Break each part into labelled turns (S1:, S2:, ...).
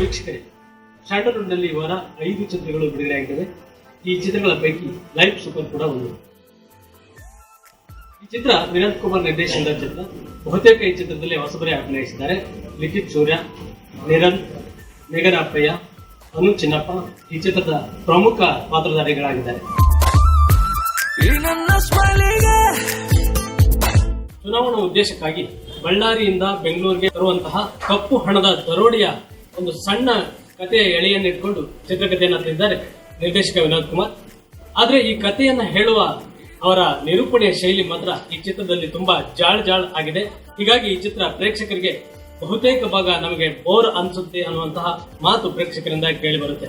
S1: ವೀಕ್ಷಕರೇ, ಸ್ಯಾಂಡಲ್ವುಡ್ನಲ್ಲಿ ವಾರ ಐದು ಚಿತ್ರಗಳು ಬಿಡುಗಡೆಯಾಗಿವೆ ಈ ಚಿತ್ರಗಳ ಪೈಕಿ ಲೈಫ್ ಸೂಪರ್ ಕೂಡ ಒಂದು. ಈ ಚಿತ್ರ ವಿನೋದ್ ಕುಮಾರ್ ನಿರ್ದೇಶನದ ಚಿತ್ರ. ಬಹುತೇಕ ಈ ಚಿತ್ರದಲ್ಲಿ ಹೊಸಬರೇ ಅಭಿನಯಿಸಿದ್ದಾರೆ. ಲಿಖಿತ್ ಸೂರ್ಯ ನಿರಂತ್ ಮೇಘನಾಪಯ್ಯ ಅನು ಚಿನ್ನಪ್ಪ ಈ ಚಿತ್ರದ ಪ್ರಮುಖ ಪಾತ್ರಧಾರಿಗಳಾಗಿದ್ದಾರೆ.
S2: ಈ ನನ್ನ ಸ್ಮೈಲಿಗೆ.
S1: ಚುನಾವಣಾ ಉದ್ದೇಶಕ್ಕಾಗಿ ಬಳ್ಳಾರಿಯಿಂದ ಬೆಂಗಳೂರಿಗೆ ಬರುವಂತಹ ಕಪ್ಪು ಹಣದ ದರೋಡಿಯ ಒಂದು ಸಣ್ಣ ಕಥೆಯ ಎಳೆಯನ್ನು ಇಟ್ಕೊಂಡು ಚಿತ್ರಕಥೆಯನ್ನು ತಂದಿದ್ದಾರೆ ನಿರ್ದೇಶಕ ವಿನೋದ್ ಕುಮಾರ್. ಆದ್ರೆ ಈ ಕಥೆಯನ್ನ ಹೇಳುವ ಅವರ ನಿರೂಪಣೆಯ ಶೈಲಿ ಮಾತ್ರ ಈ ಚಿತ್ರದಲ್ಲಿ ತುಂಬಾ ಜಾಳ್ ಜಾಳ್ ಆಗಿದೆ. ಹೀಗಾಗಿ ಈ ಚಿತ್ರ ಪ್ರೇಕ್ಷಕರಿಗೆ ಬಹುತೇಕ ಭಾಗ ನಮಗೆ ಬೋರ್ ಅನ್ಸುತ್ತೆ ಅನ್ನುವಂತಹ ಮಾತು ಪ್ರೇಕ್ಷಕರಿಂದ ಕೇಳಿ ಬರುತ್ತೆ.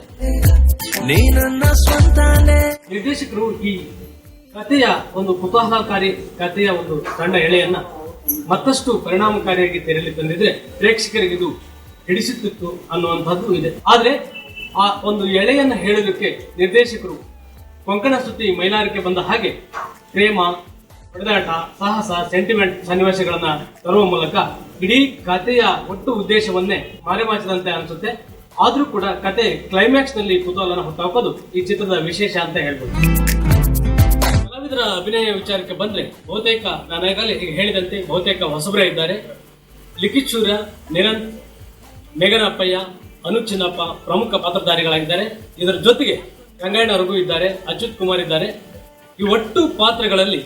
S1: ನಿರ್ದೇಶಕರು ಈ ಕಥೆಯ ಒಂದು ಕುತೂಹಲಕಾರಿ ಕಥೆಯ ಒಂದು ಸಣ್ಣ ಎಳೆಯನ್ನ ಮತ್ತಷ್ಟು ಪರಿಣಾಮಕಾರಿಯಾಗಿ ತೆರೆಯಲ್ಲಿ ತಂದಿದ್ರೆ ಪ್ರೇಕ್ಷಕರಿಗೆ ಇದು ಹಿಡಿಸುತ್ತಿತ್ತು ಅನ್ನುವಂಥದ್ದು ಇದೆ. ಆದ್ರೆ ಆ ಒಂದು ಎಳೆಯನ್ನ ಹೇಳೋದಕ್ಕೆ ನಿರ್ದೇಶಕರು ಕೊಂಕಣ ಸುತ್ತಿ ಮೈಲಾರಿಕೆ ಬಂದ ಹಾಗೆ ಪ್ರೇಮ ಹೊಡೆದಾಟ ಸಾಹಸ ಸೆಂಟಿಮೆಂಟ್ ಸನ್ನಿವೇಶಗಳನ್ನ ತರುವ ಮೂಲಕ ಇಡೀ ಕಥೆಯ ಒಟ್ಟು ಉದ್ದೇಶವನ್ನೇ ಮಾರೆಮಾಚಿದಂತೆ ಅನಿಸುತ್ತೆ. ಆದ್ರೂ ಕೂಡ ಕತೆ ಕ್ಲೈಮ್ಯಾಕ್ಸ್ನಲ್ಲಿ ಕುತೂಹಲನ ಹುಟ್ಟಾಕೋದು ಈ ಚಿತ್ರದ ವಿಶೇಷ ಅಂತ ಹೇಳ್ಬೋದು. ಕಲಾವಿದರ ಅಭಿನಯ ವಿಚಾರಕ್ಕೆ ಬಂದ್ರೆ ಬಹುತೇಕ, ನಾನು ಈಗಾಗಲೇ ಈಗ ಹೇಳಿದಂತೆ ಬಹುತೇಕ ಹೊಸಬರೇ ಇದ್ದಾರೆ. ಲಿಖಿತ್ ಸೂರ್ಯ ನಿರಂತ್ ಮೇಘನಪ್ಪಯ್ಯ, ಅನು ಚಿನ್ನಪ್ಪ ಪ್ರಮುಖ ಪಾತ್ರಧಾರಿಗಳಾಗಿದ್ದಾರೆ. ಇದರ ಜೊತೆಗೆ ರಂಗಾಯಣ ರಘು ಇದ್ದಾರೆ, ಅಚ್ಯುತ್ ಕುಮಾರ್ ಇದ್ದಾರೆ. ಈ ಒಟ್ಟು ಪಾತ್ರಗಳಲ್ಲಿ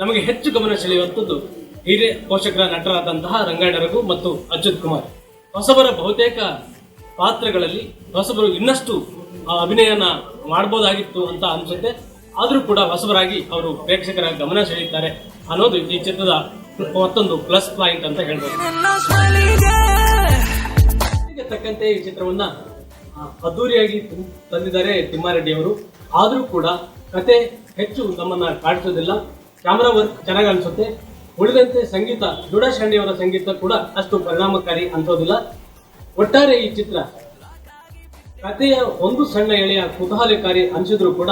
S1: ನಮಗೆ ಹೆಚ್ಚು ಗಮನ ಸೆಳೆಯುವಂಥದ್ದು ಹಿರಿಯ ಪೋಷಕರ ನಟರಾದಂತಹ ರಂಗಾಯಣ ರಘು ಮತ್ತು ಅಚ್ಯುತ್ ಕುಮಾರ್. ಹೊಸಬರ ಬಹುತೇಕ ಪಾತ್ರಗಳಲ್ಲಿ ಹೊಸಬರು ಇನ್ನಷ್ಟು ಅಭಿನಯನ ಮಾಡಬಹುದಾಗಿತ್ತು ಅಂತ ಅನ್ಸುತ್ತೆ. ಆದ್ರೂ ಕೂಡ ಹೊಸಬರಾಗಿ ಅವರು ಪ್ರೇಕ್ಷಕರ ಗಮನ ಸೆಳೆಯುತ್ತಾರೆ ಅನ್ನೋದು ಈ ಚಿತ್ರದ ಮತ್ತೊಂದು ಪ್ಲಸ್ ಪಾಯಿಂಟ್ ಅಂತ ಹೇಳ್ಬೋದು. ತಕ್ಕಂತೆ ಈ ಚಿತ್ರವನ್ನ ಅದ್ದೂರಿಯಾಗಿ ತಂದಿದ್ದಾರೆ ತಿಮ್ಮಾರೆಡ್ಡಿ ಅವರು ಆದರೂ ಕೂಡ ಕತೆ ಹೆಚ್ಚು ನಮ್ಮನ್ನ ಕಾಡಿಸೋದಿಲ್ಲ. ಕ್ಯಾಮರಾ ವರ್ಕ್ ಚೆನ್ನಾಗಿ ಅನಿಸುತ್ತೆ. ಉಳಿದಂತೆ ಸಂಗೀತ ದುಡಾಶಂಡಿ ಅವರ ಸಂಗೀತ ಕೂಡ ಅಷ್ಟು ಪರಿಣಾಮಕಾರಿ ಅನ್ಸೋದಿಲ್ಲ. ಒಟ್ಟಾರೆ ಈ ಚಿತ್ರ ಕಥೆಯ ಒಂದು ಸಣ್ಣ ಎಳೆಯ ಕುತೂಹಲಕಾರಿ ಅನಿಸಿದ್ರು ಕೂಡ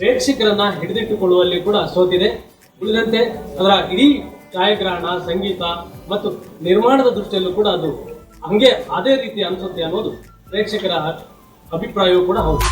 S1: ಪ್ರೇಕ್ಷಕರನ್ನ ಹಿಡಿದಿಟ್ಟುಕೊಳ್ಳುವಲ್ಲಿ ಕೂಡ ಸೋತಿದೆ. ಉಳಿದಂತೆ ಅದರ ಇಡೀ ಛಾಯಾಗ್ರಹಣ ಸಂಗೀತ ಮತ್ತು ನಿರ್ಮಾಣದ ದೃಷ್ಟಿಯಲ್ಲೂ ಕೂಡ ಅದು ಹಂಗೆ ಅದೇ ರೀತಿ ಅನಿಸುತ್ತೆ ಅನ್ನೋದು ಪ್ರೇಕ್ಷಕರ ಅಭಿಪ್ರಾಯವೂ ಕೂಡ ಹೌದು.